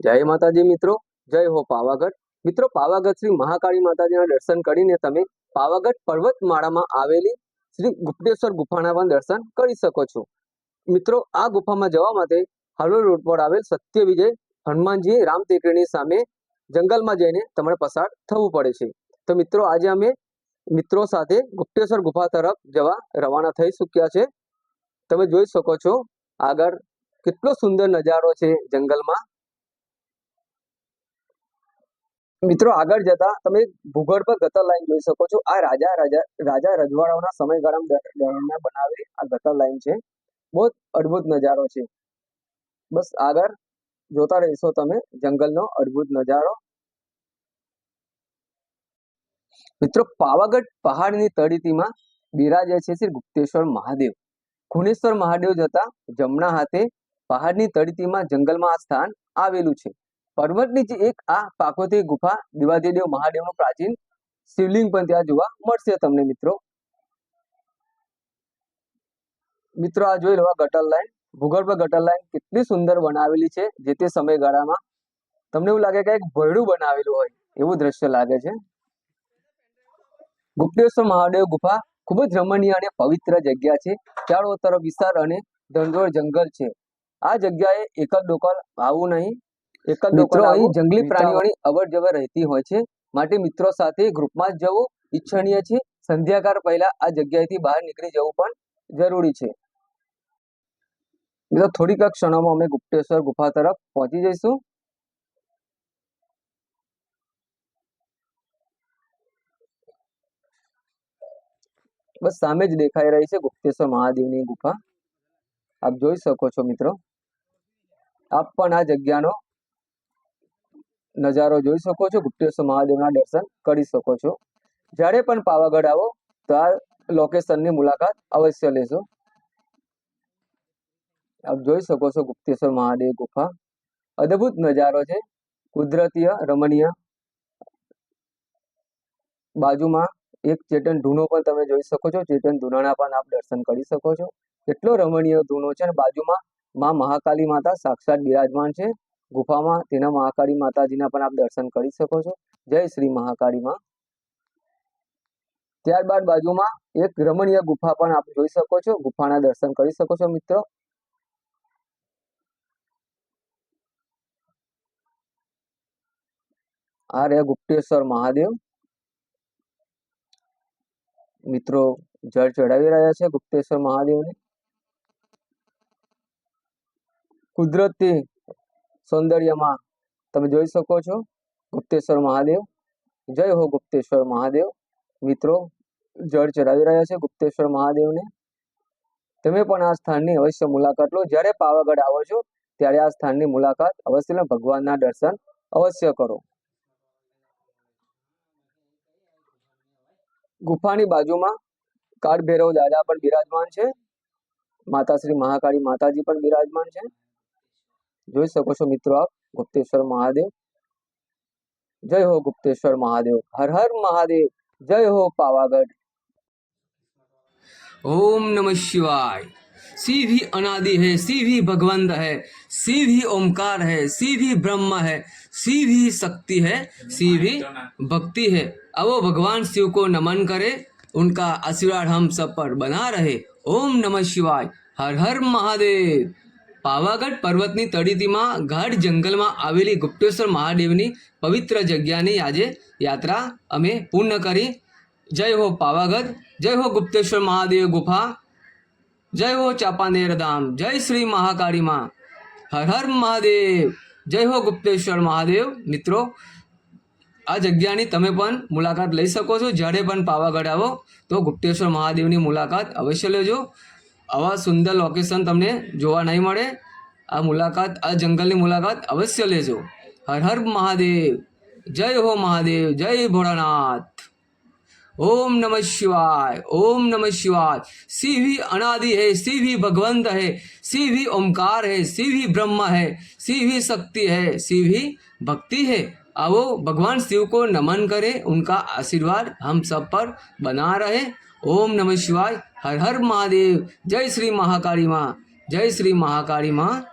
જય માતાજી મિત્રો, જય હો પાવાગઢ. મિત્રો, પાવાગઢ શ્રી મહાકાળી માતાજીના દર્શન કરીને તમે પાવાગઢ પર્વતમાળામાં આવેલી શ્રી ગુપ્તેશ્વર ગુફાના પણ દર્શન કરી શકો છો. મિત્રો, આ ગુફામાં જવા માટે હાલોલ રોડ પર આવેલ સત્ય વિજય હનુમાનજી રામ ટેકરીની સામે જંગલમાં જઈને તમારે પસાર થવું પડે છે. તો મિત્રો, આજે અમે મિત્રો સાથે ગુપ્તેશ્વર ગુફા તરફ જવા રવાના થઈ ચૂક્યા છે. તમે જોઈ શકો છો આગળ કેટલો સુંદર નજારો છે જંગલમાં. મિત્રો, આગળ જતા તમે ભૂગોળ પર ગટર લાઈન જોઈ શકો છો. આ રાજા રાજા રાજા રજવાડાઓના સમયગાળા દરમિયાન બનાવેલી આ ગટર લાઈન છે. બહુ અદ્ભુત નજારો છે. બસ આગળ જોતા રહેશો તમે જંગલનો અદ્ભુત નજારો. મિત્રો, પાવાગઢ પહાડની તળીટીમાં બિરાજે છે શ્રી ગુપ્તેશ્વર મહાદેવ. ઘુણેશ્વર મહાદેવ જતા જમણા હાથે પહાડની તળીટીમાં જંગલમાં આ સ્થાન આવેલું છે. પર્વતની જે એક આ પાકોતી ગુફા દિવાદેવ મહાદેવનું પ્રાચીન શિવલિંગ પણ ત્યાં જોવા મળશે તમને મિત્રો. મિત્રો, આ જોઈ લો ગટર લાઈન. ભૂગર્ભ ગટર લાઈન કેટલી સુંદર બનાવેલી છે જે તે સમયગાળામાં. તમને એવું લાગે કે એક ભયડું બનાવેલું હોય એવું દ્રશ્ય લાગે છે. ગુપ્તેશ્વર મહાદેવ ગુફા ખૂબ જ રમણીય અને પવિત્ર જગ્યા છે. ચારો તરફ વિસ્તાર અને ધંધોળ જંગલ છે. આ જગ્યાએ એકલ ડોકલ આવવું નહીં. એકલ મિત્રો અહીં જંગલી પ્રાણીઓની અવર જવર રહેતી હોય છે. માટે મિત્રો સાથે ગ્રુપમાં જ જવું ઈચ્છનીય છે. સંધ્યાકાર પહેલા આ જગ્યાએથી બહાર નીકળી જવું પણ જરૂરી છે. મિત્રો થોડીક ક્ષણોમાં અમે ગુપ્તેશ્વર ગુફા તરફ પહોંચી જઈશું. બસ સામે જ દેખાઈ રહી છે ગુપ્તેશ્વર મહાદેવની ગુફા. આપ જોઈ શકો છો મિત્રો. આપ પણ આ જગ્યાનો નજારો જોઈ શકો છો ગુપ્તેશ્વર મહાદેવના દર્શન કરી શકો છો. જ્યારે પણ પાવાગઢ આવો, તો આ લોકેશનની મુલાકાત અવશ્ય લેશો આપ જોઈ શકો છો ગુપ્તેશ્વર મહાદેવ ગુફા. અદ્ભુત નજારો છે. કુદરતીય, રમણીય બાજુમાં એક ચેતન ધૂનો પણ તમે જોઈ શકો છો. ચેતન ધૂનાના પણ આપ દર્શન કરી શકો છો. કેટલો રમણીય ધૂનો છે અને બાજુમાં માં મહાકાલી માતા સાક્ષાત બિરાજમાન છે. ગુફામાં તેના મહાકાળી માતાજીના પણ આપ દર્શન કરી શકો છો. જય શ્રી મહાકાળી માં ત્યારબાદ બાજુમાં એક રમણીય ગુફા પણ આપ જોઈ શકો છો. ગુફાના દર્શન કરી શકો છો મિત્રો. આ રહ્યા ગુપ્તેશ્વર મહાદેવ. મિત્રો, જળ ચડાવી રહ્યા છે ગુપ્તેશ્વર મહાદેવને. કુદરતી સૌંદર્યમાં તમે જોઈ શકો છો. ગુપ્તેશ્વર મહાદેવ. જય હો ગુપ્તેશ્વર મહાદેવ. મિત્રો, જળ ચડાવી રહ્યા છે ગુપ્તેશ્વર મહાદેવને. તમે પણ આ સ્થાનની અવશ્ય મુલાકાત લો. જ્યારે પાવાગઢ આવો છો, ત્યારે આ સ્થાનની મુલાકાત અવશ્ય ભગવાનના દર્શન અવશ્ય કરો. ગુફાની બાજુમાં કાળ દાદા પણ બિરાજમાન છે. માતા શ્રી મહાકાળી માતાજી પણ બિરાજમાન છે. જોઈ શકો છો મિત્રો આપ ગુપ્તેશ્વર મહાદેવ જય હો ગુપ્તેશ્વર મહાદેવ હર હર મહાદેવ જય હો પાવાગઢ ओम नमः शिवाय शिव ही अनादि है शिव ही भगवंत है शिव ही ओमकार है शिव ही ब्रह्म है शिव ही शक्ति है शिव ही भक्ति है अब वो भगवान शिव को नमन करे उनका आशीर्वाद हम सब पर बना रहे ओम नमः शिवाय हर हर महादेव પાવાગઢ પર્વતની તળીટીમાં ગાઢ જંગલમાં આવેલી ગુપ્તેશ્વર મહાદેવની પવિત્ર જગ્યાની આજે યાત્રા અમે પૂર્ણ કરી. જય હો પાવાગઢ, જય હો ગુપ્તેશ્વર મહાદેવ ગુફા, જય હો ચાપાનેર ધામ, જય શ્રી મહાકાળી માં, હર હર મહાદેવ, જય હો ગુપ્તેશ્વર મહાદેવ. મિત્રો, આ જગ્યાની તમે પણ મુલાકાત લઈ શકો છો. જ્યારે પણ પાવાગઢ આવો તો ગુપ્તેશ્વર મહાદેવની મુલાકાત અવશ્ય લેજો. આવા સુંદર લોકેશન તમને જોવા નહીં મળે આ મુલાકાત આ જંગલની મુલાકાત અવશ્ય લેજો હર હર મહાદેવ જય હો મહાદેવ જય ભોળાનાથ ओम नमः शिवाय ओम नमः शिवाय शिव ही अनादि है शिव ही भगवंत है शिव ही ओमकार है शिव ही ब्रह्म है शिव ही शक्ति है शिव ही भक्ति है आओ भगवान शिव को नमन करें उनका आशीर्वाद हम सब पर बना रहे ઓમ નમઃ શિવાય હર હર મહાદેવ જય શ્રી મહાકાળી માં જય શ્રી મહાકાળી માં.